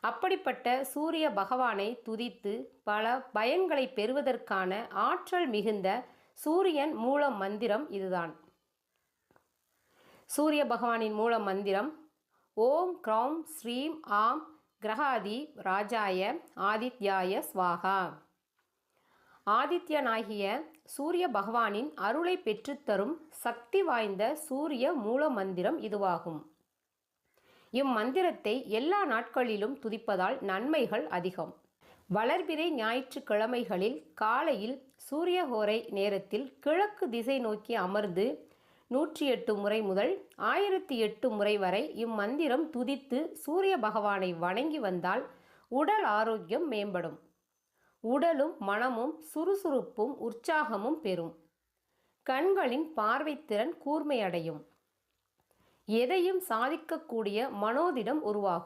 அப்படிப்பட்ட சூரிய பகவானை துதித்து பல பயன்களை பெறுவதற்கான ஆற்றல் மிகுந்த சூரியன் மூல மந்திரம் இதுதான். சூரிய பகவானின் மூல மந்திரம் ஓம் க்ரௌம் ஸ்ரீம் ஆம் கிரகாதி ராஜாய ஆதித்யாய ஸ்வாகா. ஆதித்யனாகிய சூரிய பகவானின் அருளை பெற்றுத்தரும் சக்தி வாய்ந்த சூரிய மூல மந்திரம் இதுவாகும். இம்மந்திரத்தை எல்லா நாட்களிலும் துதிப்பதால் நன்மைகள் அதிகம். வளர்பிறை ஞாயிற்றுக்கிழமைகளில் காலையில் சூரியஹோரை நேரத்தில் கிழக்கு திசை நோக்கி அமர்ந்து நூற்றி எட்டு முறை முதல் ஆயிரத்தி எட்டு முறை வரை இம்மந்திரம் துதித்து சூரிய பகவானை வணங்கி வந்தால் உடல் ஆரோக்கியம் மேம்படும். உடலும் மனமும் சுறுசுறுப்பும் உற்சாகமும் பெறும். கண்களின் பார்வைத்திறன் கூர்மையடையும். எதையும் சாதிக்கக்கூடிய மனோதிடம் உருவாகும்.